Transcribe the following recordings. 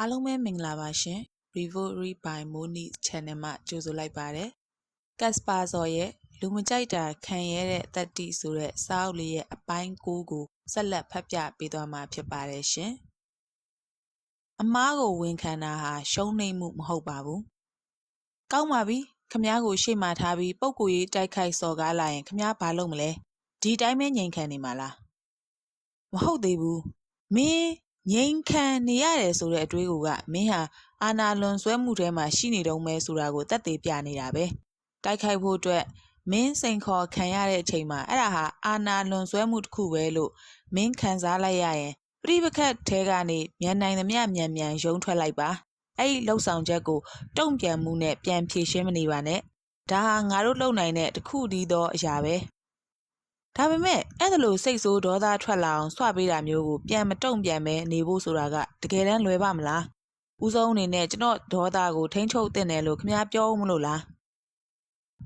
အားလုံးပဲမင်္ဂလာပါရှင် Revory by Moni Channel မှာကြိုဆိုလိုက်ပါတယ်ကတ်စပါဇော်ရဲ့လူမကြိုက်တာခံရတဲ့တက်တီဆိုတဲ့စာအုပ်လေးရဲ့အပိုင်း9ကိုဆက်လက်ဖတ်ပြပေးသွားမှာဖြစ်ပါတယ်ရှင်အမားကိုဝန်ခံတာဟာရှုံးနိမ့်မှုမဟုတ်ပါဘူးကောင်းပါပြီခမားကိုရှေ့မှာထားပြီးပုံကိုရေးတိုက်ခိုက်စော်ကားလာရင်ခမားဘာလုပ်မလဲဒီတိုင်းပဲငြိမ်ခံနေမှာလားမဟုတ်သေးဘူးမင်း ငြိမ်ခံနေရတယ်ဆိုတဲ့အတွေးကိုကမင်းဟာအာနာလွန်ဆွဲမှုထဲမှာရှိနေတုံးပဲဆိုတာကိုသက်သေပြနေတာပဲတိုက်ခိုက်ဖို့အတွက်မင်းစိန်ခေါ်ခံရတဲ့အချိန်မှာအဲ့ဒါဟာအာနာလွန်ဆွဲမှုတစ်ခုပဲလို့မင်းခံစားလိုက်ရရင်ပြိပခတ်ထဲကနေမြန်နိုင်သမျှမြန်မြန်ရုံးထွက်လိုက်ပါအဲ့ဒီလှုပ်ဆောင်ချက်ကိုတုံ့ပြန်မှုနဲ့ပြန်ဖြေရှင်းမနေပါနဲ့ဒါဟာငါတို့လုပ်နိုင်တဲ့တစ်ခုတည်းသောအရာပဲ ဒါပေမဲ့အဲ့ဒါလိုစိတ်ဆိုးဒေါသထွက်လာအောင်ဆွပေးတာမျိုးကိုပြန်မတုံ့ပြန်ပဲနေဖို့ဆိုတာကတကယ်တမ်းလွယ်ပါမလားဦးဆုံးအနေနဲ့ကျွန်တော်ဒေါသကိုထိန်းချုပ်တင်တယ်လို့ခင်ဗျားပြောမလို့လား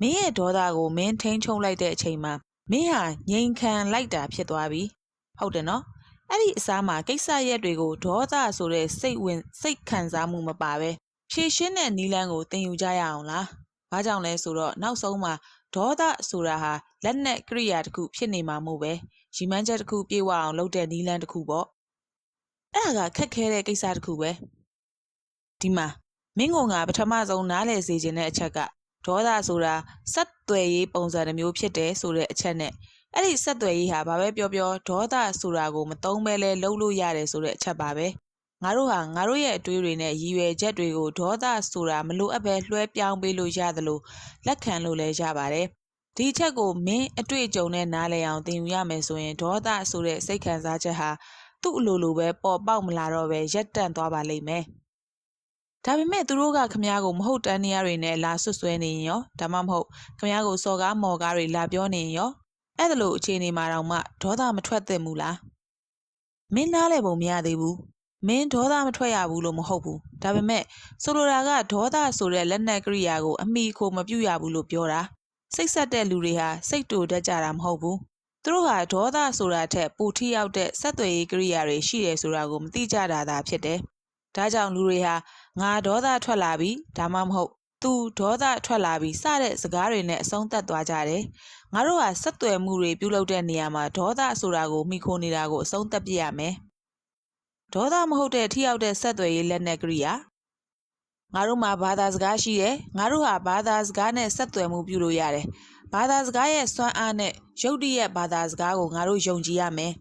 မင်းရဲ့ဒေါသကိုမင်းထိန်းချုပ်လိုက်တဲ့အချိန်မှာမင်းဟာငြိမ်ခံလိုက်တာဖြစ်သွားပြီဟုတ်တယ်နော်အဲ့ဒီအစားမှာကိစ္စရက်တွေကိုဒေါသဆိုတဲ့စိတ်ဝင်စိတ်ခံစားမှုမပါပဲဖြည့်ရှင်းတဲ့နီလန်းကိုသင်ယူကြရအောင်လားဘာကြောင့်လဲဆိုတော့နောက်ဆုံးမှာဒေါသဆိုတာဟာ လက်နက်ကရိယာတစ်ခုဖြစ်နေမှာမို့ပဲရီမန်းချက်တစ်ခုပြေဝအောင်လုပ်တဲ့နီလန်းတစ်ခုပေါ့အဲ့ဒါကခက်ခဲတဲ့ကိစ္စတစ်ခုပဲဒီမှာမင်းကငါပထမဆုံးနားလည်စေခြင်းတဲ့အချက်ကဒေါသဆိုတာဆက်သွယ်ရေးပုံစံတစ်မျိုးဖြစ်တယ်ဆိုတဲ့အချက်နဲ့အဲ့ဒီဆက်သွယ်ရေးဟာဘာပဲပြောပြောဒေါသဆိုတာကိုမသုံးပဲလဲလုပ်လို့ရတယ်ဆိုတဲ့အချက်ပါပဲငါတို့ဟာငါတို့ရဲ့အတွေးတွေနဲ့ရည်ရွယ်ချက်တွေကိုဒေါသဆိုတာမလိုအပ်ပဲလွှဲပြောင်းပေးလို့ရတယ်လို့လက်ခံလို့လည်းရပါတယ် ဒီချက်ကိုမင်းအတွေ့အကြုံနဲ့နားလည်အောင်သင်ယူရမယ်ဆိုရင်ဒေါသဆိုတဲ့စိတ်ခံစားချက်ဟာသူ့အလိုလိုပဲပေါ်ပေါက်မလာတော့ပဲရက်တန့်သွားပါလိမ့်မယ်ဒါပေမဲ့သူတို့ကခမ ्या ကိုမဟုတ်တန်းနေရတွေနဲ့လာဆွတ်ဆွဲနေရင်ရောဒါမှမဟုတ်ခမ ्या ကိုစော်ကားမော်ကားတွေလာပြောနေရင်ရောအဲ့ဒါလို့အခြေအနေမှာတော့မှဒေါသမထွက်သင့်ဘူးလားမင်းနားလဲပုံမရသေးဘူးမင်းဒေါသမထွက်ရဘူးလို့မဟုတ်ဘူးဒါပေမဲ့ဆိုလိုတာကဒေါသဆိုတဲ့လက်နက်ကရိယာကိုအမိခိုမပြုတ်ရဘူးလို့ပြောတာ စိတ်ဆက်တဲ့လူတွေဟာစိတ်တူတတ်ကြတာမဟုတ်ဘူးသူတို့ဟာဒေါသဆိုတာထက်ပိုထိရောက်တဲ့ဆက်သွယ်ရေးကရိယာတွေရှိတယ်ဆိုတာကိုမသိကြတာသာဖြစ်တယ်ဒါကြောင့်လူတွေဟာငါဒေါသထွက်လာပြီဒါမှမဟုတ်သူဒေါသထွက်လာပြီစတဲ့စကားတွေနဲ့အဆုံးသတ်သွားကြတယ်ငါတို့ဟာဆက်သွယ်မှုတွေပြုလုပ်တဲ့နေရာမှာဒေါသဆိုတာကိုမိခိုနေတာကိုအဆုံးသတ်ပြရမယ်ဒေါသမဟုတ်တဲ့ထိရောက်တဲ့ဆက်သွယ်ရေးလက်နက်ကရိယာ ငါတို့မှာဘာသာစကားရှိတယ်ငါတို့ဟာဘာသာစကားနဲ့ဆက်သွယ်မှုပြုလို့ရတယ်ဘာသာစကားရဲ့စွမ်းအားနဲ့ရုပ်တရက်ဘာသာစကားကိုငါတို့ယုံကြည်ရမယ်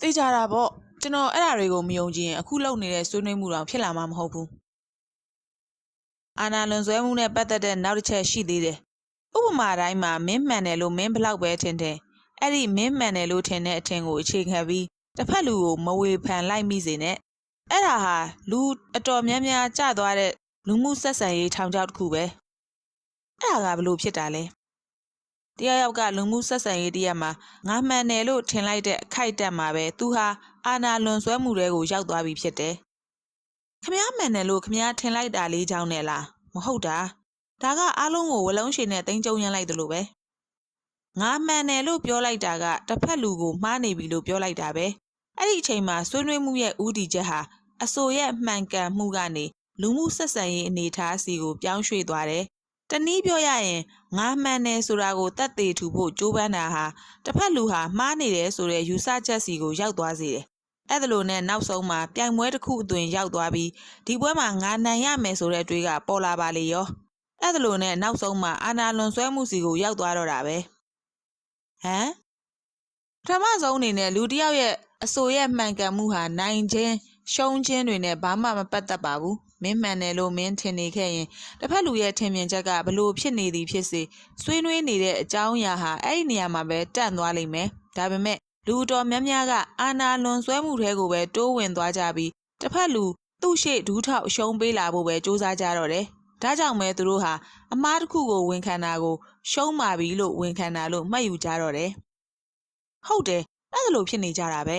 သိကြတာပေါ့ကျွန်တော်အဲ့ဒါတွေကိုမယုံကြည်ရင်အခုလုပ်နေတဲ့ဆွေးနွေးမှုတော့ဖြစ်လာမှာမဟုတ်ဘူးအာနာလွန်ဆွဲမှုနဲ့ပတ်သက်တဲ့နောက်တစ်ချက်ရှိသေးတယ်ဥပမာတိုင်းမှာမင်းမှန်တယ်လို့မင်းဘလောက်ပဲထင်တယ်အဲ့ဒီမင်းမှန်တယ်လို့ထင်တဲ့အထင်ကိုအခြေခံပြီးတစ်ဖက်လူကိုမဝေဖန်လိုက်မိစေနဲ့ အဲ့ဒါဟာလူအတော်များများကြသွားတဲ့လူမှုဆက်ဆံရေးထောင်ချောက်တစ်ခုပဲအဲ့ဒါကဘလို့ဖြစ်တာလဲတယောက်ယောက်ကလူမှုဆက်ဆံရေးတရက်မှာငါမှန်တယ်လို့ထင်လိုက်တဲ့အခိုက်အတန့်မှာပဲသူဟာအာနာလွန်ဆွဲမှုတွေကိုရောက်သွားပြီဖြစ်တယ်ခမည်းမှန်တယ်လို့ခမည်းထင်လိုက်တာလေးကြောင်းနဲ့လားမဟုတ်တာဒါကအားလုံးကိုဝလုံးရှည်နဲ့တင်းကျုံရမ်းလိုက်တယ်လို့ပဲငါမှန်တယ်လို့ပြောလိုက်တာကတစ်ဖက်လူကိုမှားနေပြီလို့ပြောလိုက်တာပဲအဲ့ဒီအချိန်မှာဆွေးနွေးမှုရဲ့ဦးတည်ချက်ဟာ အဆိုရဲ့မှန်ကန်မှုကနေလူမှုဆက်ဆံရေးအနေအထားစီကိုပြောင်းရွှေ့သွားတယ်တနည်းပြောရရင်ငါမှန်တယ်ဆိုတာကိုတတ်သေးထူဖို့ကြိုးပမ်းတာဟာတစ်ဖက်လူဟာမှားနေတယ်ဆိုတဲ့ယူဆချက်စီကိုရောက်သွားစေတယ်အဲ့ဒါလိုနဲ့နောက်ဆုံးမှာပြိုင်ပွဲတစ်ခုအသွင်ရောက်သွားပြီးဒီပွဲမှာငါနိုင်ရမယ်ဆိုတဲ့အတွေးကပေါ်လာပါလေရောအဲ့ဒါလိုနဲ့နောက်ဆုံးမှာအာနာလွန်ဆွဲမှုစီကိုရောက်သွားတော့တာပဲဟမ်ပထမဆုံးအနေနဲ့လူတစ်ယောက်ရဲ့အဆိုရဲ့မှန်ကန်မှုဟာနိုင်ခြင်း ရှုံးခြင်းတွေနဲ့ဘာမှမပတ်သက်ပါဘူးမင်းမှန်တယ်လို့မင်းထင်နေခဲ့ရင်တစ်ဖက်လူရဲ့ထင်မြင်ချက်ကဘလို့ဖြစ်နေသည်ဖြစ်စေဆွေးနွေးနေတဲ့အကြောင်းအရာဟာအဲ့ဒီနေရာမှာပဲတန့်သွားလိမ့်မယ်ဒါပေမဲ့လူတော်များများကအာနာလွန်ဆွဲမှုထဲကိုပဲတိုးဝင်သွားကြပြီးတစ်ဖက်လူသူ့ရှေ့ဒူးထောက်ရှုံးပေးလာဖို့ပဲစူးစမ်းကြတော့တယ်ဒါကြောင့်မဲသူတို့ဟာအမားတစ်ခုကိုဝန်ခံတာကိုရှုံးပါပြီလို့ဝန်ခံတာလို့မှတ်ယူကြတော့တယ်ဟုတ်တယ်အဲ့ဒါလိုဖြစ်နေကြတာပဲ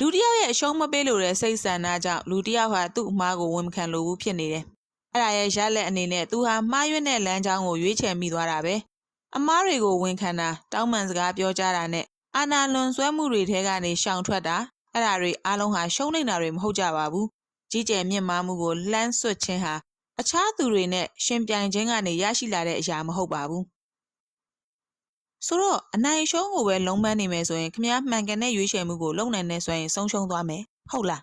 လူတယောက်ရဲ့အရှုံးမပေးလို့တဲ့စိတ်ဆန္ဒကြောင့်လူတယောက်ဟာသူ့အမားကိုဝန်မခံလို့ဘူးဖြစ်နေတယ်အဲ့ဒါရဲ့ရလက်အနေနဲ့သူဟာမှားရွက်တဲ့လမ်းကြောင်းကိုရွေးချယ်မိသွားတာပဲအမားတွေကိုဝန်ခံတာတောင်းပန်စကားပြောကြတာနဲ့အာနာလွန်ဆွဲမှုတွေထဲကနေရှောင်ထွက်တာအဲ့ဒါတွေအားလုံးဟာရှုံးနေတာတွေမဟုတ်ကြပါဘူးကြီးကျယ်မြင့်မားမှုကိုလှမ်းဆွတ်ခြင်းဟာအခြားသူတွေနဲ့ရှင်ပြိုင်ခြင်းကနေရရှိလာတဲ့အရာမဟုတ်ပါဘူး ဆိုတော့အနိုင်ရှုံးကိုပဲလုံးပန်းနေမယ်ဆိုရင်ခမည်းမှန်ကန်တဲ့ရွေးချယ်မှုကိုလုပ်နိုင်နေဆိုရင်ဆုံးရှုံးသွားမယ်ဟုတ်လား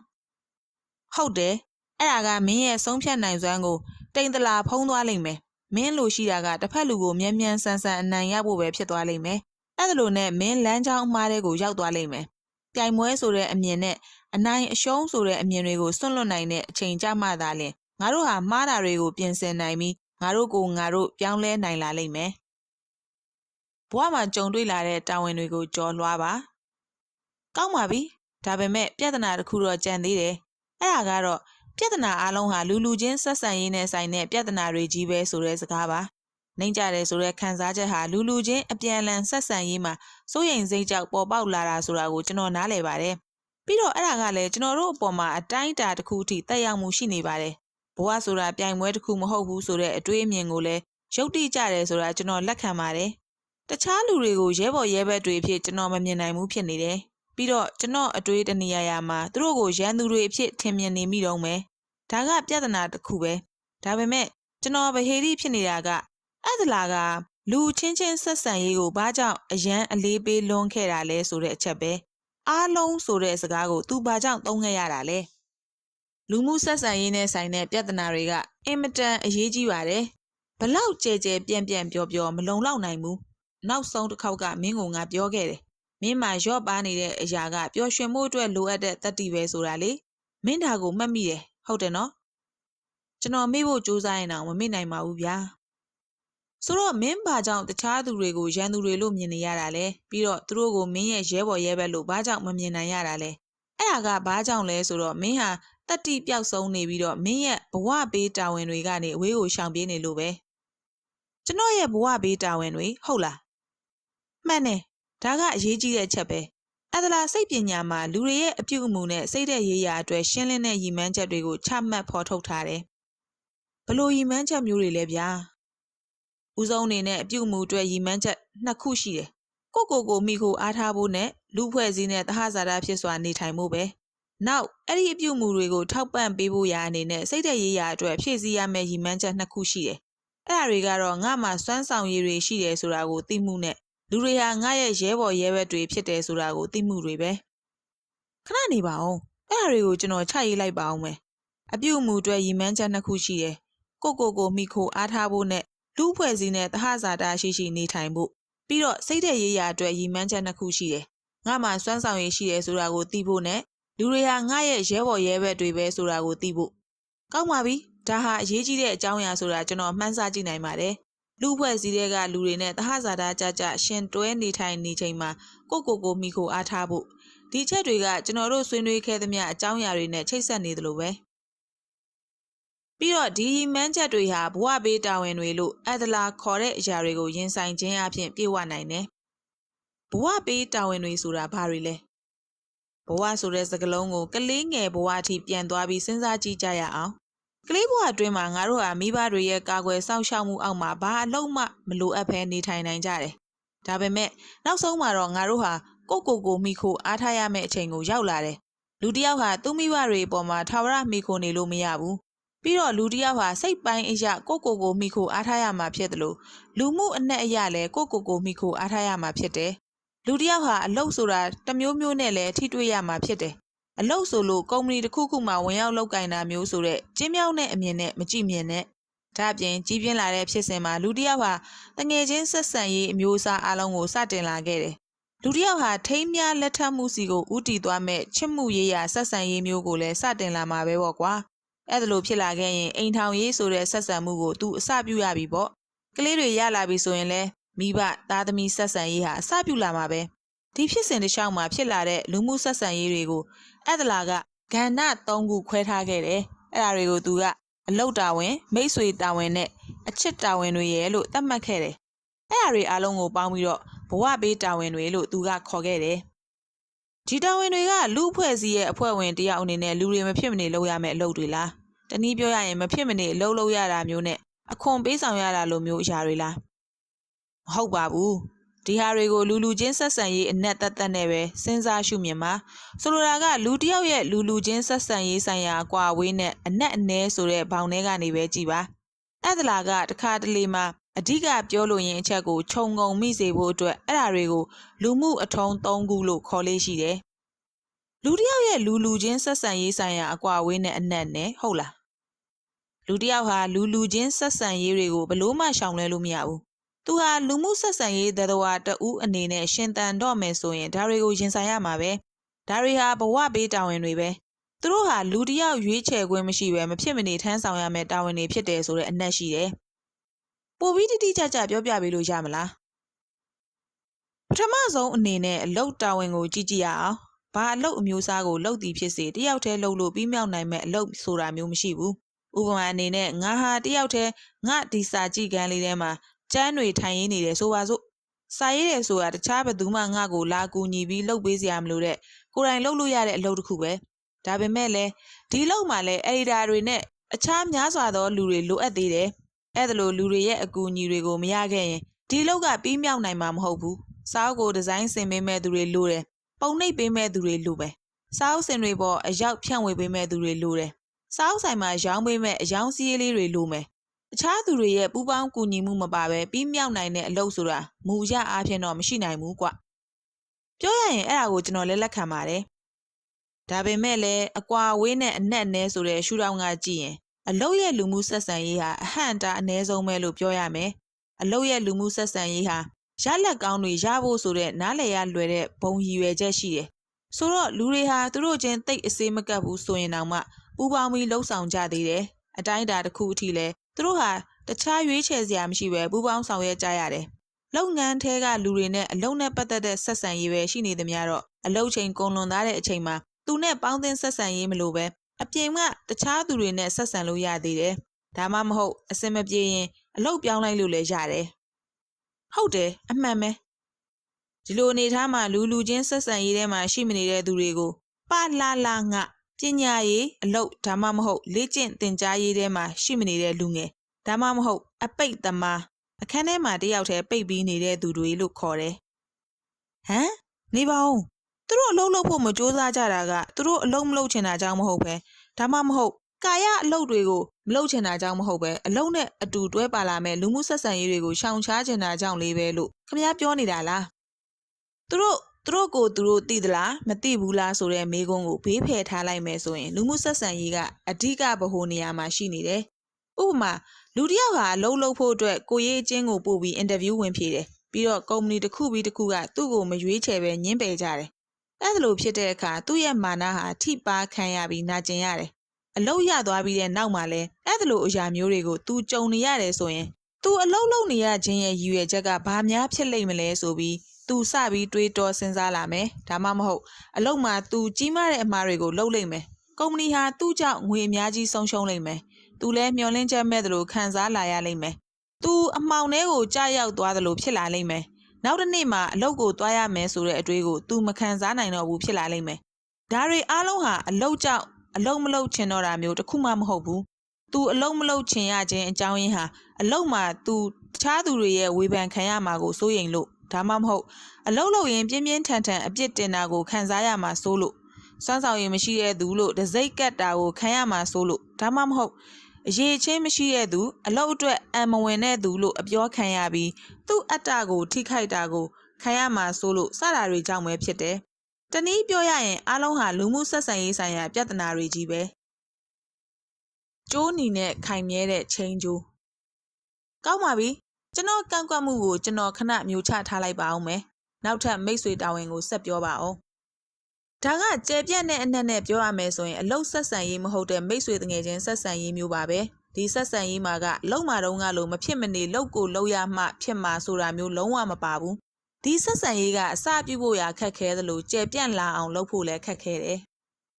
ဟုတ်တယ်အဲ့ဒါကမင်းရဲ့ဆုံးဖြတ်နိုင်စွမ်းကိုတိမ်တလာဖုံးသွားလိမ့်မယ်မင်းလိုရှိတာကတစ်ဖက်လူကိုမြန်မြန်ဆန်ဆန်အနိုင်ရဖို့ပဲဖြစ်သွားလိမ့်မယ်အဲ့ဒါလိုနဲ့မင်းလမ်းကြောင်းအမှားတွေကိုရောက်သွားလိမ့်မယ်ပြိုင်ပွဲဆိုတဲ့အမြင်နဲ့အနိုင်အရှုံးဆိုတဲ့အမြင်တွေကိုစွန့်လွတ်နိုင်တဲ့အချိန်ကြမှသာလျှင်ငါတို့ဟာမှားတာတွေကိုပြင်ဆင်နိုင်ပြီးငါတို့ကိုငါတို့ပြောင်းလဲနိုင်လာလိမ့်မယ် ဘဝမှာကြုံတွေ့လာတဲ့တာဝန်တွေကိုကြော်လွှားပါကောင်းပါပြီဒါပေမဲ့ပြဿနာတစ်ခုတော့ကြံသေးတယ်အဲ့ဒါကတော့ပြဿနာအလုံးဟာလူလူချင်းဆက်ဆံရေးနဲ့ဆိုင်တဲ့ပြဿနာတွေကြီးပဲဆိုတဲ့စကားပါနှိမ့်ကြတယ်ဆိုတဲ့ခံစားချက်ဟာလူလူချင်းအပြန်အလှန်ဆက်ဆံရေးမှာစိုးရိမ်စိတ်ကြောက်ပေါ်ပေါက်လာတာဆိုတာကိုကျွန်တော်နားလည်ပါတယ်ပြီးတော့အဲ့ဒါကလည်းကျွန်တော်တို့အပေါ်မှာအတိုင်းအတာတစ်ခုအထိတက်ရောက်မှုရှိနေပါတယ်ဘဝဆိုတာပြိုင်ပွဲတစ်ခုမဟုတ်ဘူးဆိုတဲ့အတွေးအမြင်ကိုလည်းရုပ်တိကျတယ်ဆိုတာကျွန်တော်လက်ခံပါတယ် တခြားလူတွေကိုရဲဘော်ရဲဘက်တွေအဖြစ်ကျွန်တော်မမြင်နိုင်ဘူးဖြစ်နေတယ်ပြီးတော့ကျွန်တော်အတွေးတနေရာရာမှာသူတို့ကိုရန်သူတွေအဖြစ်ထင်မြင်နေမိတော့မယ်ဒါကပြဿနာတစ်ခုပဲဒါပေမဲ့ကျွန်တော်ဗဟေလိဖြစ်နေတာကအဲ့ဒလာကလူချင်းချင်းဆက်ဆံရေးကိုဘာကြောင့်အရန်အလေးပေးလွန်ခဲ့တာလဲဆိုတဲ့အချက်ပဲအားလုံးဆိုတဲ့စကားကိုသူဘာကြောင့်သုံးခဲ့ရတာလဲလူမှုဆက်ဆံရေးနဲ့ဆိုင်တဲ့ပြဿနာတွေကအင်မတန်အရေးကြီးပါတယ်ဘလောက်ကြဲကြဲပြန့်ပြန့်ပြောပြောမလုံလောက်နိုင်ဘူး နောက်ဆုံးတစ်ခေါက်ကမင်းကငါပြောခဲ့တယ်မင်းမှာရော့ပါနေတဲ့အရာကပျော်ရွှင်မှုအတွက်လိုအပ်တဲ့တတိပဲဆိုတာလေမင်းဒါကိုမှတ်မိတယ်ဟုတ်တယ်နော်ကျွန်တော်မေ့ဖို့ကြိုးစားရင်တော့မမေ့နိုင်ပါဘူးဗျာဆိုတော့မင်းဘာကြောင့်တခြားသူတွေကိုရန်သူတွေလို့မြင်နေရတာလဲပြီးတော့သူတို့ကိုမင်းရဲ့ရဲဘော်ရဲဘက်လို့ဘာကြောင့်မမြင်နိုင်ရတာလဲအဲ့ဒါကဘာကြောင့်လဲဆိုတော့မင်းဟာတတိပြောက်ဆုံးနေပြီးတော့မင်းရဲ့ဘဝပေးတာဝန်တွေကနေအဝေးကိုရှောင်ပြေးနေလို့ပဲကျွန်တော်ရဲ့ဘဝပေးတာဝန်တွေဟုတ်လား မှန်တယ်ဒါကအရေးကြီးတဲ့အချက်ပဲအဒလာစိတ်ပညာမှာလူတွေရဲ့အပြုအမူနဲ့စိတ်တဲ့ရေးရာအတွက်ရှင်းလင်းတဲ့ရည်မှန်းချက်တွေကိုချမှတ်ဖော်ထုတ်ထားတယ်ဘလို့ရည်မှန်းချက်မျိုးတွေလဲဗျာဦးဆုံးအနေနဲ့အပြုအမူအတွက်ရည်မှန်းချက်နှစ်ခုရှိတယ်ကိုကိုကိုမိခိုအားထားဖို့နဲ့လူဖွဲ့စည်းနဲ့တဟဇာတာဖြစ်စွာနေထိုင်ဖို့ပဲနောက်အဲ့ဒီအပြုအမူတွေကိုထောက်ပံ့ပေးဖို့ရာအနေနဲ့စိတ်တဲ့ရေးရာအတွက်ဖြည့်ဆည်းရမယ့်ရည်မှန်းချက်နှစ်ခုရှိတယ်အဲ့ဒါတွေကတော့ငါမှစွမ်းဆောင်ရည်တွေရှိတယ်ဆိုတာကိုသိမှုနဲ့ လူတွေဟာငါရဲ့ရဲဘော်ရဲဘက်တွေဖြစ်တယ်ဆိုတာကိုသိမှုတွေပဲခဏနေပါအောင်အဲ့ဒါတွေကိုကျွန်တော်ချရေးလိုက်ပါအောင်မယ်အပြုအမူအတွက်ရည်မှန်းချက်နှစ်ခုရှိတယ်ကိုကိုကိုမိခိုအားထားဖို့နဲ့လူဖွဲ့စည်းနဲ့တဟဇာတာရှိရှိနေထိုင်ဖို့ပြီးတော့စိတ်တဲ့ရေးရာအတွက်ရည်မှန်းချက်နှစ်ခုရှိတယ်ငါမှစွမ်းဆောင်ရည်ရှိတယ်ဆိုတာကိုသိဖို့နဲ့လူတွေဟာငါရဲ့ရဲဘော်ရဲဘက်တွေပဲဆိုတာကိုသိဖို့ကောင်းပါပြီဒါဟာအရေးကြီးတဲ့အကြောင်းအရာဆိုတာကျွန်တော်မှန်းဆကြည့်နိုင်ပါတယ် လူဖွဲ့စည်းတဲ့ကလူတွေနဲ့တဟဇာတာကြကြရှင်တွဲနေထိုင်နေချိန်မှာကိုကိုကိုမိခိုအားထားဖို့ဒီချက်တွေကကျွန်တော်တို့ဆွေးနွေးခဲ့သမျှအကြောင်းအရာတွေနဲ့ချိတ်ဆက်နေသလိုပဲပြီးတော့ဒီမန်းချက်တွေဟာဘဝဘေးတာဝန်တွေလို့အဒလာခေါ်တဲ့အရာတွေကိုရင်ဆိုင်ခြင်းအပြင်ပြေဝနိုင်တယ်ဘဝဘေးတာဝန်တွေဆိုတာဘာတွေလဲဘဝဆိုတဲ့စကားလုံးကိုကလေးငယ်ဘဝအထိပြန်သွားပြီးစဉ်းစားကြည့်ကြရအောင် ကလေးဘဝအတွင်းမှာငါတို့ဟာမိဘတွေရဲ့ကာကွယ်စောင့်ရှောက်မှုအောက်မှာဘာအလုံးမှမလိုအပ်ဘဲနေထိုင်နိုင်ကြတယ်။ဒါပေမဲ့နောက်ဆုံးမှာတော့ငါတို့ဟာကိုကိုကိုမိခိုအားထားရမယ့်အချိန်ကိုရောက်လာတယ်။လူတစ်ယောက်ဟာသူ့မိဘတွေအပေါ်မှာထာဝရမိခိုနေလို့မရဘူး။ပြီးတော့လူတစ်ယောက်ဟာစိတ်ပိုင်းအရာကိုကိုကိုမိခိုအားထားရမှာဖြစ်တယ်လို့လူမှုအနှက်အရာလည်းကိုကိုကိုမိခိုအားထားရမှာဖြစ်တယ်။လူတစ်ယောက်ဟာအလုပ်ဆိုတာတမျိုးမျိုးနဲ့လည်းထိတွေ့ရမှာဖြစ်တယ် အလုပ်ဆိုလို့ကုမ္ပဏီတစ်ခုခုမှဝင်ရောက်လုပ်ကင်တာမျိုးဆိုတဲ့ကျင်းမြောင်းတဲ့အမြင်နဲ့မကြည့်မြင်နဲ့ဒါအပြင်ကြီးပြင်းလာတဲ့ဖြစ်စဉ်မှာလူတစ်ယောက်ဟာတငယ်ချင်းဆက်ဆံရေးအမျိုးအစားအလုံးကိုစတင်လာခဲ့တယ်လူတစ်ယောက်ဟာထိမ်းများလက်ထပ်မှုစီကိုဥတီသွားမဲ့ချစ်မှုရေးရာဆက်ဆံရေးမျိုးကိုလည်းစတင်လာမှာပဲပေါ့ကွာအဲ့ဒါလိုဖြစ်လာခဲ့ရင်အိမ်ထောင်ရေးဆိုတဲ့ဆက်ဆံမှုကို तू အစပြုရပြီပေါ့ကလေးတွေရလာပြီဆိုရင်လဲမိဘသားသမီးဆက်ဆံရေးဟာအစပြုလာမှာပဲ ဒီဖြစ်စဉ်တစ်လျှောက်မှာဖြစ်လာတဲ့လူမှုဆက်ဆံရေးတွေကိုအဲ့ဒလာကကဏ္ဍ၃ခုခွဲထားခဲ့တယ်အဲ့ဒါတွေကိုသူကအလုတ်တာဝန်မိတ်ဆွေတာဝန်နဲ့အချစ်တာဝန်တွေရဲ့လို့သတ်မှတ်ခဲ့တယ်အဲ့ဒါတွေအားလုံးကိုပေါင်းပြီးတော့ဘဝပေးတာဝန်တွေလို့သူကခေါ်ခဲ့တယ်ဒီတာဝန်တွေကလူအဖွဲ့အစည်းရဲ့အဖွဲ့ဝင်တယောက်အနေနဲ့လူတွေမဖြစ်မနေလုပ်ရမယ့်အလုပ်တွေလားတနည်းပြောရရင်မဖြစ်မနေအလုပ်လုပ်ရတာမျိုးနဲ့အခွန်ပေးဆောင်ရတာလိုမျိုးအရာတွေလားမဟုတ်ပါဘူး ဒီဟာတွေကိုလူလူချင်းဆက်ဆံရေးအနက်သက်သက်နဲ့ပဲစဉ်းစားရှုမြင်ပါဆိုလိုတာကလူတစ်ယောက်ရဲ့လူလူချင်းဆက်ဆံရေးဆိုင်ရာအကွာအဝေးနဲ့အနက်အနည်းဆိုတဲ့ဘောင်ထဲကနေပဲကြည်ပါအဲ့ဒါလာကတခါတလေမှာအဓိကပြောလို့ရင်အချက်ကိုခြုံငုံမိစေဖို့အတွက်အဲ့ဒါတွေကိုလူမှုအထုံး၃ခုလို့ခေါ်လေးရှိတယ်လူတစ်ယောက်ရဲ့လူလူချင်းဆက်ဆံရေးဆိုင်ရာအကွာအဝေးနဲ့အနက်နဲ့ဟုတ်လားလူတစ်ယောက်ဟာလူလူချင်းဆက်ဆံရေးတွေကိုဘလို့မှရှောင်လွှဲလို့မရဘူး သူဟာလူမှုဆက်ဆံရေးသတ္တဝါတဦးအနေနဲ့ရှင်သန်တော့မယ်ဆိုရင်ဒါတွေကိုရင်ဆိုင်ရမှာပဲဒါတွေဟာဘဝပေးတာဝန်တွေပဲသူတို့ဟာလူတစ်ယောက်ရွေးချယ်ခွင့်မရှိဘဲမဖြစ်မနေထမ်းဆောင်ရမယ့်တာဝန်တွေဖြစ်တယ်ဆိုတဲ့အနက်ရှိတယ်ပိုပြီးတိတိကျကျပြောပြပေးလို့ရမလားပထမဆုံးအနေနဲ့အလုတ်တာဝန်ကိုကြည့်ကြည့်ရအောင်ဘာအလုတ်အမျိုးအစားကိုလုပ်သည်ဖြစ်စေတယောက်တည်းလုပ်လို့ပြီးမြောက်နိုင်မဲ့အလုတ်ဆိုတာမျိုးမရှိဘူးဥပမာအနေနဲ့ငါဟာတယောက်တည်းငါဒီစာကြည့်ကန်းလေးထဲမှာ ကျန်းတွေထိုင်ရင်းနေတယ်ဆိုပါစို့စာရေးတယ်ဆိုတာတခြားဘယ်သူမှငါ့ကိုလာကူညီပြီးလှုပ်ပေးစရာမလိုတဲ့ကိုယ်တိုင်လှုပ်လို့ရတဲ့အလုပ်တစ်ခုပဲဒါပေမဲ့လည်းဒီလှုပ်မှာလည်းအဒီတာတွေနဲ့အခြားများစွာသောလူတွေလိုအပ်သေးတယ်အဲ့ဒါလိုလူတွေရဲ့အကူအညီတွေကိုမရခဲ့ရင်ဒီလောက်ကပြီးမြောက်နိုင်မှာမဟုတ်ဘူးစာအုပ်ကိုဒီဇိုင်းဆင်ပေးမဲ့သူတွေလိုတယ်ပုံနှိပ်ပေးမဲ့သူတွေလိုပဲစာအုပ်စင်တွေပေါ်အရောက်ဖြန့်ဝေပေးမဲ့သူတွေလိုတယ်စာအုပ်ဆိုင်မှာရောင်းပေးမဲ့အယောင်စီးရေးလေးတွေလိုမယ် အခြားသူတွေရဲ့ပူပေါင်းကူညီမှုမပါဘဲပြီးမြောက်နိုင်တဲ့အလုပ်ဆိုတာမူရအားဖြင့်တော့မရှိနိုင်ဘူးကွပြောရရင်အဲ့ဒါကိုကျွန်တော်လည်းလက်ခံပါတယ်ဒါပေမဲ့လည်းအကွာအဝေးနဲ့အနက်အနဲဆိုတဲ့ရှူတောင်းကကြည့်ရင်အလုတ်ရဲ့လူမှုဆက်ဆံရေးဟာအဟန့်တာအ ਨੇ ဆုံးပဲလို့ပြောရမယ်အလုတ်ရဲ့လူမှုဆက်ဆံရေးဟာရလက်ကောင်းတွေရဖို့ဆိုတဲ့နားလည်ရလွယ်တဲ့ဘုံရည်ရွယ်ချက်ရှိတယ်ဆိုတော့လူတွေဟာသူတို့ချင်းတိတ်အစေးမကပ်ဘူးဆိုရင်တောင်မှပူပေါင်းပြီးလှုပ်ဆောင်ကြသေးတယ်အတိုင်းအတာတစ်ခုအထိလဲ သူတို့ဟာတခြားရွေးချယ်စရာမရှိပဲပူပေါင်းဆောင်ရွက်ကြရတယ်လုပ်ငန်းထဲကလူတွေနဲ့အလုံးနဲ့ပတ်သက်တဲ့ဆက်ဆံရေးပဲရှိနေသမျှတော့အလုပ်ချိန်ကုန်လွန်သားတဲ့အချိန်မှာသူနဲ့ပေါင်းသင်းဆက်ဆံရေးမလို့ပဲအပြင်ကတခြားသူတွေနဲ့ဆက်ဆံလို့ရသေးတယ်ဒါမှမဟုတ်အစင်မပြေရင်အလုပ်ပြောင်းလိုက်လို့လည်းရတယ်ဟုတ်တယ်အမှန်ပဲဒီလိုအနေထားမှာလူလူချင်းဆက်ဆံရေးထဲမှာရှိမနေတဲ့သူတွေကိုပလာလာငါ ပညာရေးအလုပ်ဒါမှမဟုတ် လေ့ကျင့်သင်ကြားရေးထဲမှာရှိမနေတဲ့လူငယ်ဒါမှမဟုတ် အပိတ်သမားအခန်းထဲမှာတယောက်တည်းပိတ်ပြီးနေတဲ့သူတွေလို့ခေါ်တယ်ဟမ်နေပါဦးသူတို့အလုပ်လုပ်ဖို့မကြိုးစားကြတာကသူတို့အလုပ်မလုပ်ချင်တာကြောင့်မဟုတ်ပဲဒါမှမဟုတ်ကာယအလုပ်တွေကိုမလုပ်ချင်တာကြောင့်မဟုတ်ပဲအလုပ်နဲ့အတူတွဲပါလာမဲ့လူမှုဆက်ဆံရေးတွေကိုရှောင်ရှားချင်တာကြောင့်လေးပဲလို့ခမများပြောနေတာလားသူတို့ သူတို့ကိုသူတို့သိသလားမသိဘူးလားဆိုတဲ့မေးခွန်းကိုဘေးဖယ်ထားလိုက်မယ်ဆိုရင်လူမှုဆက်ဆံရေးကအဓိကဗဟိုနေရာမှာရှိနေတယ်ဥပမာလူတစ်ယောက်ဟာအလုပ်လုပ်ဖို့အတွက်ကိုရေးအချင်းကိုပို့ပြီးအင်တာဗျူးဝင်ဖြေတယ်ပြီးတော့ကုမ္ပဏီတစ်ခုပြီးတစ်ခုကသူ့ကိုမရွေးချယ်ပဲညှင်းပယ်ကြတယ်အဲ့ဒါလိုဖြစ်တဲ့အခါသူ့ရဲ့မာနဟာထိပါခံရပြီးနာကျင်ရတယ်အလုတ်ရသွားပြီးတဲ့နောက်မှာလဲအဲ့ဒါလိုအရာမျိုးတွေကို तू ကြုံနေရတယ်ဆိုရင် तू အလုတ်လုံနေရခြင်းရဲ့ရည်ရွယ်ချက်ကဘာများဖြစ်လိမ့်မလဲဆိုပြီး သူစပြီးတွေးတောစဉ်းစားလာမယ်ဒါမှမဟုတ်အလုပ်မှာသူကြီးမားတဲ့အမှားတွေကိုလုပ်လိမ့်မယ်ကုမ္ပဏီဟာသူ့ကြောင့်ငွေအများကြီးဆုံးရှုံးလိမ့်မယ်သူလည်းမျှော်လင့်ချက်မဲ့သလိုခံစားလာရလိမ့်မယ်သူအမှောင်ထဲကိုကြာရောက်သွားသလိုဖြစ်လာလိမ့်မယ်နောက်တစ်နေ့မှာအလုပ်ကိုသွားရမယ်ဆိုတဲ့အတွေးကိုသူမခံစားနိုင်တော့ဘူးဖြစ်လာလိမ့်မယ်ဒါတွေအားလုံးဟာအလုပ်ကြောင့်အလုံးမလုံးချင်တော့တာမျိုးတခုမှမဟုတ်ဘူး။ तू အလုံးမလုံးချင်ရခြင်းအကြောင်းရင်းဟာအလုံးမှာ तू တခြားသူတွေရဲ့ဝေဖန်ခံရမှာကိုစိုးရိမ်လို့ ဒါမှမဟုတ်အလုံးလုံးရင်ပြင်းပြင်းထန်ထန်အပြစ်တင်တာကိုခံစားရမှာစိုးလို့စွမ်းဆောင်ရည်မရှိတဲ့သူလို့ဒစိတ်ကတ်တာကိုခံရမှာစိုးလို့ဒါမှမဟုတ်အရေးချင်းမရှိတဲ့သူအလုတ်အတွက်အံမဝင်တဲ့သူလို့အပြောခံရပြီးသူ့အတ္တကိုထိခိုက်တာကိုခံရမှာစိုးလို့စတာတွေကြောင့်ပဲဖြစ်တယ်တနည်းပြောရရင်အားလုံးဟာလူမှုဆက်ဆံရေးဆိုင်ရာပြဿနာတွေကြီးပဲကျိုးနီနဲ့ခိုင်မြဲတဲ့ချင်းကျိုးကောင်းပါပြီ ကျွန်တော်ကန့်ကွက်မှုကိုကျွန်တော်ခဏမျိုးချထားလိုက်ပါအောင်မယ်နောက်ထပ်မိတ်ဆွေတာဝန်ကိုဆက်ပြောပါအောင်ဒါကကြဲပြတ်တဲ့အနက်နဲ့ပြောရမယ်ဆိုရင်အလုတ်ဆက်ဆံရေးမဟုတ်တဲ့မိတ်ဆွေတငယ်ချင်းဆက်ဆံရေးမျိုးပါပဲဒီဆက်ဆံရေးမှာကလုံမာတုံးကလို့မဖြစ်မနေလုံကိုလုံရမှဖြစ်မှာဆိုတာမျိုးလုံးဝမပါဘူးဒီဆက်ဆံရေးကအစပြုဖို့ရာခက်ခဲသလိုကြဲပြန့်လာအောင်လုပ်ဖို့လည်းခက်ခဲတယ်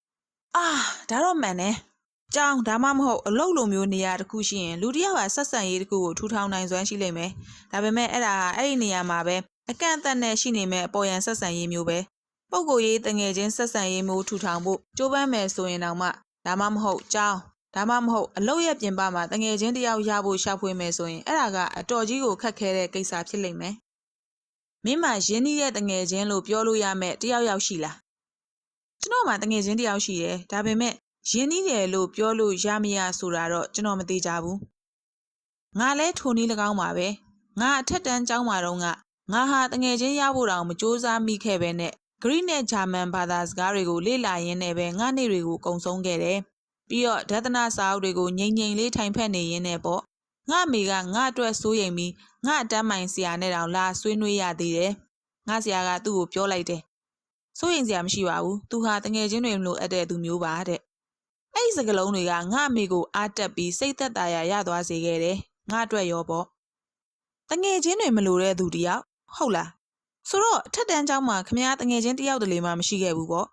။အာဒါတော့မှန်တယ်။ ကြောင်ဒါမှမဟုတ်အလုပ်လိုမျိုးနေရာတစ်ခုရှိရင်လူတစ်ယောက်ကဆက်ဆံရေးတစ်ခုကိုထူထောင်နိုင်စွမ်းရှိလိမ့်မယ်။ဒါပေမဲ့အဲ့ဒါအဲ့ဒီနေရာမှာပဲအကန့်အသတ်နဲ့ရှိနေမဲ့အပေါ်ယံဆက်ဆံရေးမျိုးပဲ။ပုံကိုရေးတငယ်ချင်းဆက်ဆံရေးမျိုးထူထောင်ဖို့ကြိုးပမ်းမယ်ဆိုရင်တော့မှဒါမှမဟုတ်ကြောင်ဒါမှမဟုတ်အလုပ်ရဲ့ပြင်ပမှာတငယ်ချင်းတယောက်ရဖို့ရှာဖွေမယ်ဆိုရင်အဲ့ဒါကအတော်ကြီးကိုခက်ခဲတဲ့ကိစ္စဖြစ်လိမ့်မယ်မင်းမှရင်းနှီးတဲ့တငယ်ချင်းလို့ပြောလို့ရမယ်တယောက်ယောက်ရှိလားကျွန်တော်မှတငယ်ချင်းတယောက်ရှိတယ်ဒါပေမဲ့ ရင်းနှီးတယ်လို့ပြောလို့ရမရဆိုတာတော့ကျွန်တော်မသိကြဘူးငါလဲထိုနည်း၎င်းပါပဲငါအထက်တန်းကျောင်းမှာတော့ငါငါဟာတငယ်ချင်းရဖို့တောင်မကြိုးစားမိခဲ့ပဲနဲ့ဂရိနဲ့ဂျာမန်ဘာသာစကားတွေကိုလေ့လာရင်းနဲ့ပဲငါနေ့တွေကိုကုံဆုံးခဲ့တယ်ပြီးတော့ဒသနာစာအုပ်တွေကိုငိမ့်ငိမ့်လေးထိုင်ဖက်နေရင်းနဲ့ပေါ့ငါမိကငါအတွက်စိုးရိမ်ပြီးငါအတန်းမိုင်ဆရာနဲ့တောင်လာဆွေးနွေးရသေးတယ်ငါဆရာကသူ့ကိုပြောလိုက်တယ်စိုးရိမ်စရာမရှိပါဘူးသူဟာတငယ်ချင်းတွေမလို့အပ်တဲ့သူမျိုးပါတဲ့ အဲ့ဒီစကလုံးတွေကငါအမေကိုအားတက်ပြီးစိတ်သက်သာရာရသွားစေခဲ့တယ်ငါအတွက်ရောပေါ့တငယ်ချင်းတွေမလို့တဲ့သူတယောက်ဟုတ်လားဆိုတော့အထက်တန်းကျောင်းမှာခမရတငယ်ချင်းတယောက်တလေမှမရှိခဲ့ဘူးပေါ့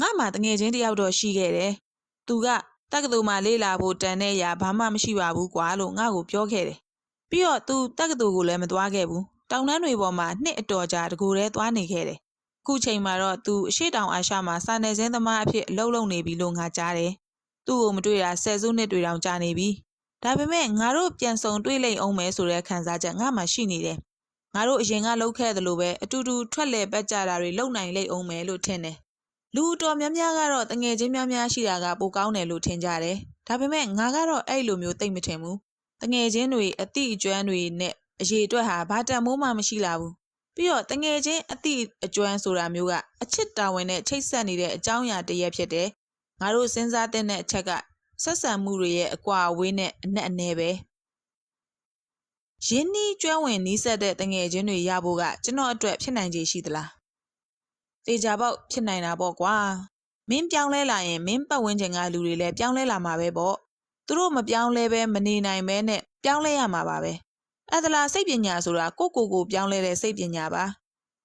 ငါမှတငယ်ချင်းတယောက်တော့ရှိခဲ့တယ်သူကတက္ကသိုလ်မှာလေ့လာဖို့တန်တဲ့အရာဘာမှမရှိပါဘူးကွာလို့ငါ့ကိုပြောခဲ့တယ်ပြီးတော့သူတက္ကသိုလ်ကိုလည်းမသွားခဲ့ဘူးတောင်တန်းတွေပေါ်မှာနှစ်အတော်ကြာတကူတည်းသွားနေခဲ့တယ် ခုချိန်မှာတော့သူအရှိတောင်အာရှမှာစာနယ်ဇင်းသမားအဖြစ်အလုပ်လုပ်နေပြီလို့ငါကြားတယ်သူ့ကိုမတွေ့တာဆယ်စုနှစ်တွေတောင်ကြာနေပြီဒါပေမဲ့ငါတို့ပြန်ဆုံတွေ့လိမ့်အောင်မယ်ဆိုတဲ့ခံစားချက်ငါမှရှိနေတယ်ငါတို့အရင်ကလုပ်ခဲ့သလိုပဲအတူတူထွက်လဲပတ်ကြတာတွေလုပ်နိုင်လိမ့်အောင်မယ်လို့ထင်တယ်လူတော်များများကတော့တငယ်ချင်းများများရှိတာကပိုကောင်းတယ်လို့ထင်ကြတယ်ဒါပေမဲ့ငါကတော့အဲ့လိုမျိုးသိမ့်မထင်ဘူးတငယ်ချင်းတွေအတိအကျွမ်းတွေနဲ့အရေးအတွက်ဟာဘာတန်မိုးမှမရှိလာဘူး ပြီးတော့တငယ်ချင်းအတိအကျွမ်းဆိုတာမျိုးကအချစ်တာဝန်နဲ့ချိတ်ဆက်နေတဲ့အကြောင်းအရာတစ်ရက်ဖြစ်တယ်ငါတို့စဉ်းစားတဲ့အချက်ကဆက်ဆံမှုတွေရဲ့အကွာအဝေးနဲ့အနက်အနဲပဲရင်းနှီးကျွမ်းဝင်နီးစပ်တဲ့တငယ်ချင်းတွေရဖို့ကကျွန်တော်အတွက်ဖြစ်နိုင်ခြေရှိသလားတေချာပေါက်ဖြစ်နိုင်တာပေါ့ကွာမင်းပြောင်းလဲလာရင်မင်းပတ်ဝန်းကျင်ကလူတွေလည်းပြောင်းလဲလာမှာပဲပေါ့သူတို့မပြောင်းလဲပဲမနေနိုင်ပဲနဲ့ပြောင်းလဲရမှာပါပဲ အဲ့ဒါလားစိတ်ပညာဆိုတာကိုကိုကိုပြောင်းလဲတဲ့စိတ်ပညာပါ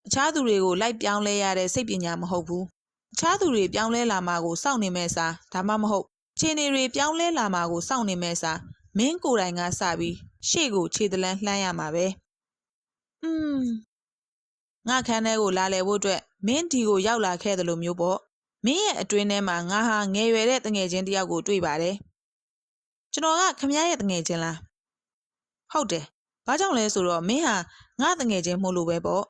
အခြားသူတွေကိုလိုက်ပြောင်းလဲရတဲ့စိတ်ပညာမဟုတ်ဘူးအခြားသူတွေပြောင်းလဲလာမှာကိုစောင့်နေမဲ့စားဒါမှမဟုတ်ခြေနေတွေပြောင်းလဲလာမှာကိုစောင့်နေမဲ့စားမင်းကိုယ်တိုင်ကစပြီးရှေ့ကိုခြေတလန်းလှမ်းရမှာပဲอืมငါခန်းထဲကိုလာလဲဖို့အတွက်မင်းဒီကိုရောက်လာခဲ့တယ်လို့မျိုးပေါ့မင်းရဲ့အတွင်းထဲမှာငါဟာငယ်ရွယ်တဲ့တငယ်ချင်းတယောက်ကိုတွေ့ပါတယ်ကျွန်တော်ကခမရရဲ့တငယ်ချင်းလားဟုတ်တယ် ဘာကြောင့်လဲဆိုတော့မင်းဟာငါတငယ်ချင်းမို့လို့ပဲပေါ့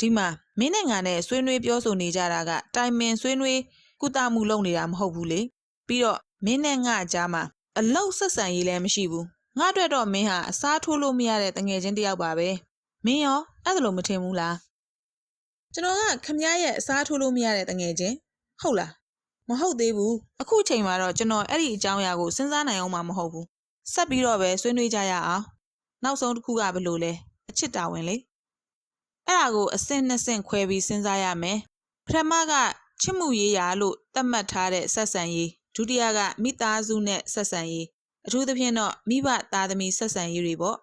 ဒီမှာမင်းနဲ့ငါနဲ့ဆွေးနွေးပြောဆိုနေကြတာကတိုင်ပင်ဆွေးနွေးကုသမှုလုပ်နေတာမဟုတ်ဘူးလေပြီးတော့မင်းနဲ့ငါအကြားမှာအလောက်ဆက်ဆံရေးလည်းမရှိဘူးငါအတွက်တော့မင်းဟာအစားထိုးလို့မရတဲ့တငယ်ချင်းတယောက်ပါပဲမင်းရောအဲ့ဒါလို့မထင်ဘူးလားကျွန်တော်ကခမရဲ့အစားထိုးလို့မရတဲ့တငယ်ချင်းဟုတ်လားမဟုတ်သေးဘူးအခုချိန်မှာတော့ကျွန်တော်အဲ့ဒီအကြောင်းအရာကိုစဉ်းစားနိုင်အောင်မှမဟုတ်ဘူးဆက်ပြီးတော့ပဲဆွေးနွေးကြရအောင် နောက်ဆုံးတစ်ခုကဘယ်လိုလဲအချစ်တာဝင်လေအဲ့ဒါကိုအစင်နှစ်စင်ခွဲပြီးစဉ်းစားရမယ်ပထမကချစ်မှုရေးရာလို့သတ်မှတ်ထားတဲ့ဆက်ဆံရေးဒုတိယကမိသားစုနဲ့ဆက်ဆံရေးအထူးသဖြင့်တော့မိဘသားသမီးဆက်ဆံရေးတွေပေါ့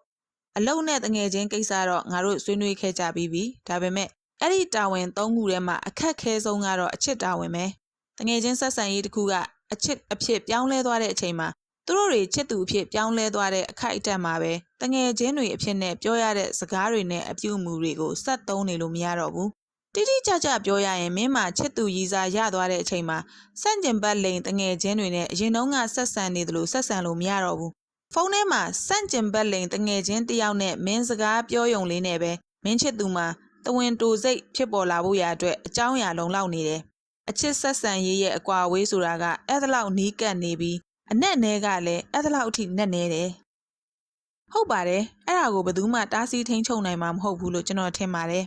အလုံနဲ့တငယ်ချင်းကိစ္စတော့ငါတို့ဆွေးနွေးခဲ့ကြပြီးပြီဒါပေမဲ့အဲ့ဒီတာဝန်၃ခုထဲမှာအခက်ခဲဆုံးကတော့အချစ်တာဝန်ပဲတငယ်ချင်းဆက်ဆံရေးတစ်ခုကအချစ်အဖြစ်ပြောင်းလဲသွားတဲ့အချိန်မှာ သူတို့တွေချစ်သူအဖြစ်ပြောင်းလဲသွားတဲ့အခိုက်အတန့်မှာပဲတငယ်ချင်းတွေအဖြစ်နဲ့ပြောရတဲ့စကားတွေနဲ့အပြုအမူတွေကိုစက်သုံးနေလို့မရတော့ဘူးတိတိကျကျပြောရရင်မင်းမှာချစ်သူရည်စားရသွားတဲ့အချိန်မှာစန့်ကျင်ဘက်လိန်တငယ်ချင်းတွေနဲ့အရင်တုန်းကဆက်ဆံနေသလိုဆက်ဆံလို့မရတော့ဘူးဖုန်းထဲမှာစန့်ကျင်ဘက်လိန်တငယ်ချင်းတယောက်နဲ့မင်းစကားပြောယုံလေးနဲ့ပဲမင်းချစ်သူမှာတဝင်းတူစိတ်ဖြစ်ပေါ်လာဖို့ရာအတွက်အကြောင်းအရာလုံလောက်နေတယ်အချစ်ဆက်ဆံရေးရဲ့အကွာအဝေးဆိုတာကအဲ့ဒါလောက်နီးကပ်နေပြီး အနက်နဲကလည်းအဲ့ဒါလောက်အထိနက်နဲတယ်ဟုတ်ပါတယ်အဲ့ဒါကိုဘယ်သူမှတားဆီးထိန်ချုပ်နိုင်မှာမဟုတ်ဘူးလို့ကျွန်တော်ထင်ပါတယ်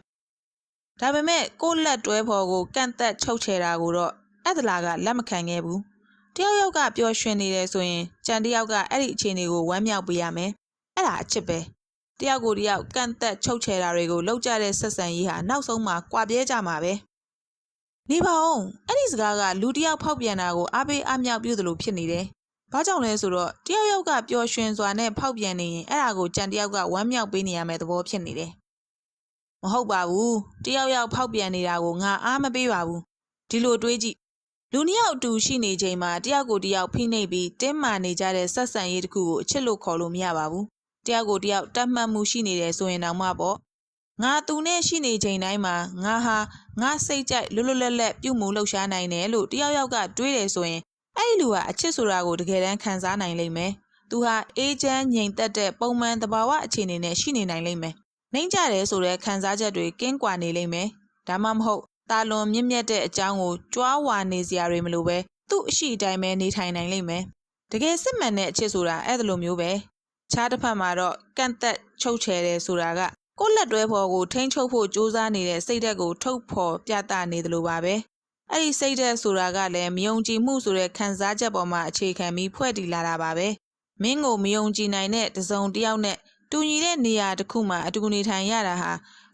ဒါပေမဲ့ကိုယ့်လက်တွဲဖော်ကိုကန့်သက်ချုပ်ချယ်တာကိုတော့အဲ့ဒါလာကလက်မခံခဲ့ဘူးတယောက်ယောက်ကပျော်ရွှင်နေတယ်ဆိုရင်ကြံတယောက်ကအဲ့ဒီအခြေအနေကိုဝမ်းမြောက်ပေးရမယ်အဲ့ဒါအချစ်ပဲတယောက်ကိုတယောက်ကန့်သက်ချုပ်ချယ်တာတွေကိုလောက်ကြတဲ့ဆက်ဆံရေးဟာနောက်ဆုံးမှာကွာပြဲကြမှာပဲနေပါဦးအဲ့ဒီစကားကလူတယောက်ဖောက်ပြန်တာကိုအားပေးအားမြောက်ပြုသလိုဖြစ်နေတယ် ဘာကြောင့်လဲဆိုတော့တယောက်ယောက်ကပျော်ရွှင်စွာနဲ့ဖောက်ပြန်နေရင်အဲ့ဒါကိုကြံတယောက်ကဝမ်းမြောက်ပေးနေရမယ့်သဘောဖြစ်နေတယ်မဟုတ်ပါဘူးတယောက်ယောက်ဖောက်ပြန်နေတာကိုငါအားမပေးပါဘူးဒီလိုတွေးကြည့်လူနှစ်ယောက်အတူရှိနေချိန်မှာတယောက်ကိုတယောက်ဖိနှိပ်ပြီးတင်းမာနေကြတဲ့ဆက်ဆံရေးတစ်ခုကိုအချစ်လို့ခေါ်လို့မရပါဘူးတယောက်ကိုတယောက်တတ်မှတ်မှုရှိနေတယ်ဆိုရင်တောင်မှပေါ့ငါသူနဲ့ရှိနေချိန်တိုင်းမှာငါဟာငါစိတ်ကြိုက်လွတ်လွတ်လပ်လပ်ပြုမှုလှုပ်ရှားနိုင်တယ်လို့တယောက်ယောက်ကတွေးတယ်ဆိုရင် အဲ့ဒီလူကအချစ်ဆိုတာကိုတကယ်တမ်းခံစားနိုင်လိမ့်မယ်။သူဟာအေးချမ်းငြိမ်သက်တဲ့ပုံမှန်သဘာဝအခြေအနေနဲ့ရှိနေနိုင်လိမ့်မယ်နှိမ့်ကြတယ်ဆိုတဲ့ခံစားချက်တွေကင်းကွာနေလိမ့်မယ်ဒါမှမဟုတ်တာလွန်မြင့်မြတ်တဲ့အကြောင်းကိုကြွားဝါနေစရာတွေမလိုပဲသူ့အရှိအတိုင်းပဲနေထိုင်နိုင်လိမ့်မယ်တကယ်စစ်မှန်တဲ့အချစ်ဆိုတာအဲ့ဒါလိုမျိုးပဲခြားတစ်ဖက်မှာတော့ကန့်သက်ချုပ်ချယ်တယ်ဆိုတာကကိုယ့်လက်တွဲဖော်ကိုထိန်းချုပ်ဖို့ကြိုးစားနေတဲ့စိတ်ဓာတ်ကိုထုတ်ဖော်ပြသနေတယ်လို့ပါပဲ အဲ့ဒီစိတ်ဓာတ်ဆိုတာကလည်းမယုံကြည်မှုဆိုတဲ့ခံစားချက်ပေါ်မှာအခြေခံပြီးဖွဲ့တည်လာတာပါပဲမင်းကိုမယုံကြည်နိုင်တဲ့တစုံတစ်ယောက်နဲ့တူညီတဲ့နေရာတစ်ခုမှာအတူနေထိုင်ရတာဟာ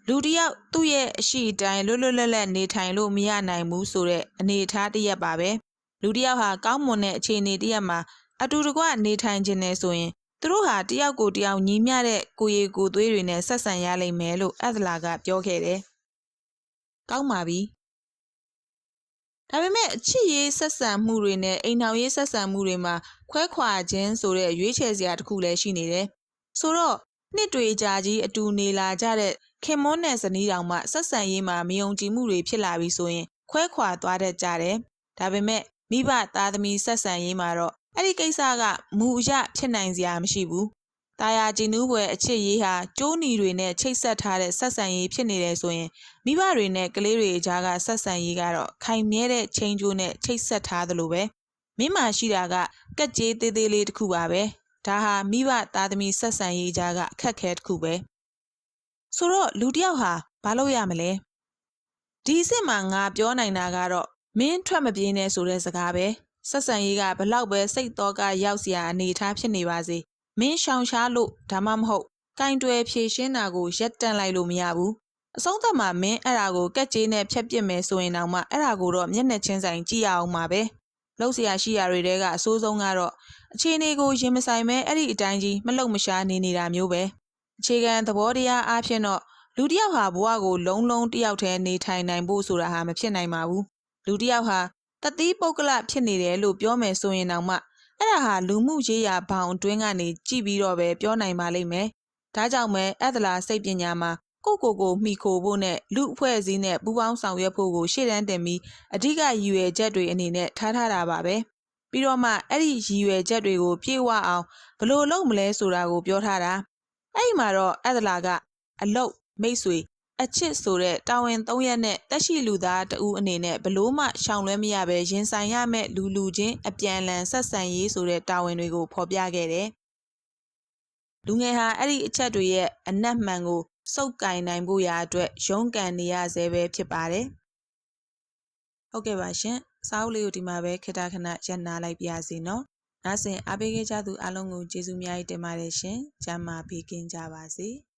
လူတစ်ယောက်သူ့ရဲ့အရှိအတိုင်းလွတ်လွတ်လပ်လပ်နေထိုင်လို့မရနိုင်ဘူးဆိုတဲ့အနေအထားတစ်ရက်ပါပဲလူတစ်ယောက်ဟာကောင်းမွန်တဲ့အခြေအနေတစ်ရက်မှာအတူတကွနေထိုင်ခြင်းနဲ့ဆိုရင်သူတို့ဟာတယောက်ကိုတယောက်ညီမျှတဲ့ကိုယ်ရည်ကိုယ်သွေးတွေနဲ့ဆက်ဆံရလိမ့်မယ်လို့အဒလာကပြောခဲ့တယ်။ကောင်းပါပြီ။ ဒါပေမဲ့အချစ်ရေးဆက်ဆံမှုတွေနဲ့အိမ်ထောင်ရေးဆက်ဆံမှုတွေမှာခွဲခွာခြင်းဆိုတဲ့ရွေးချယ်စရာတစ်ခုလည်းရှိနေတယ်။ဆိုတော့နှစ်တွေကြာကြီးအတူနေလာကြတဲ့ခင်မွန်းနဲ့ဇနီးတောင်မှဆက်ဆံရေးမှာမယုံကြည်မှုတွေဖြစ်လာပြီဆိုရင်ခွဲခွာသွားတတ်ကြတယ်။ဒါပေမဲ့မိဘသားသမီးဆက်ဆံရေးမှာတော့အဲ့ဒီကိစ္စကမူအရဖြစ်နိုင်စရာမရှိဘူး။ တာယာကြည်နူးပွဲအချစ်ရေးဟာကျိုးနီတွေနဲ့ချိတ်ဆက်ထားတဲ့ဆက်ဆံရေးဖြစ်နေတယ်ဆိုရင်မိဘတွေနဲ့ကလေးတွေအကြားကဆက်ဆံရေးကတော့ခိုင်မြဲတဲ့ချိန်ကျိုးနဲ့ချိတ်ဆက်ထားသလိုပဲ။မိမရှိတာကကက်ကြေးသေးသေးလေးတစ်ခုပါပဲ။ဒါဟာမိဘသားသမီးဆက်ဆံရေးကြားကအခက်ခဲတစ်ခုပဲ။ဆိုတော့လူတစ်ယောက်ဟာဘာလုပ်ရမလဲ။ဒီအစ်စ်မှာငါပြောနိုင်တာကတော့မင်းထွက်မပြေးနဲ့ဆိုတဲ့စကားပဲ။ဆက်ဆံရေးကဘလောက်ပဲစိတ်တော့ကရောက်စရာအနေအထားဖြစ်နေပါစေ မင်းရှောင်ရှားလို့ဒါမှမဟုတ်ကင်တွယ်ဖြည့်ရှင်းတာကိုရက်တန့်လိုက်လို့မရဘူးအဆုံးသတ်မှာမင်းအဲ့ဒါကိုကက်ကြေးနဲ့ဖြတ်ပစ်မယ်ဆိုရင်တောင်မှအဲ့ဒါကိုတော့မျက်နှာချင်းဆိုင်ကြည့်ရအောင်ပါပဲလှုပ်ရှားရှိရာတွေတဲကအဆိုးဆုံးကတော့အခြေအနေကိုရင်မဆိုင်မဲအဲ့ဒီအတိုင်းကြီးမလုံမရှားနေနေတာမျိုးပဲအခြေခံသဘောတရားအဖြစ်တော့လူတစ်ယောက်ဟာဘဝကိုလုံးလုံးတစ်ယောက်တည်းနေထိုင်နိုင်ဖို့ဆိုတာဟာမဖြစ်နိုင်ပါဘူးလူတစ်ယောက်ဟာတတိပုဂ္ဂလဖြစ်နေတယ်လို့ပြောမယ်ဆိုရင်တောင်မှ အဲ့ဒါဟာလူမှုရေးရာဘောင်အတွင်းကနေကြည့်ပြီးတော့ပဲပြောနိုင်ပါလိမ့်မယ်။ဒါကြောင့်ပဲအဒလာစိတ်ပညာမှာကိုကိုကိုမိခိုဖို့နဲ့လူအဖွဲ့အစည်းနဲ့ပူးပေါင်းဆောင်ရွက်ဖို့ကိုရှေ့တန်းတင်ပြီးအဓိကရည်ရွယ်ချက်တွေအနေနဲ့ထားထားတာပါပဲ။ပြီးတော့မှအဲ့ဒီရည်ရွယ်ချက်တွေကိုပြေဝအောင်ဘယ်လိုလုပ်မလဲဆိုတာကိုပြောထားတာ။အဲ့ဒီမှာတော့အဒလာကအလုတ်မိတ်ဆွေ အချစ်ဆိုတဲ့တာဝန်၃ရက်နဲ့တက်ရှိလူသားတဦးအနေနဲ့ဘလို့မှရှောင်လွှဲမရပဲရင်ဆိုင်ရမယ့်လူလူချင်းအပြန်အလှန်ဆက်ဆံရေးဆိုတဲ့တာဝန်တွေကိုဖော်ပြခဲ့တယ်။လူငယ်ဟာအဲ့ဒီအချက်တွေရဲ့အနက်မှန်ကိုစုပ်ကင်နိုင်ဖို့ရာအတွက်ရုန်းကန်နေရဆဲပဲဖြစ်ပါတယ်။ဟုတ်ကဲ့ပါရှင်။စာအုပ်လေးကိုဒီမှာပဲခေတ္တခဏရပ်နာလိုက်ပါရစေနော်။နားဆင်အားပေးခဲ့ကြသူအားလုံးကိုကျေးဇူးများတင်ပါတယ်ရှင်။ကျမ်းမာပေးကင်းကြပါစေ။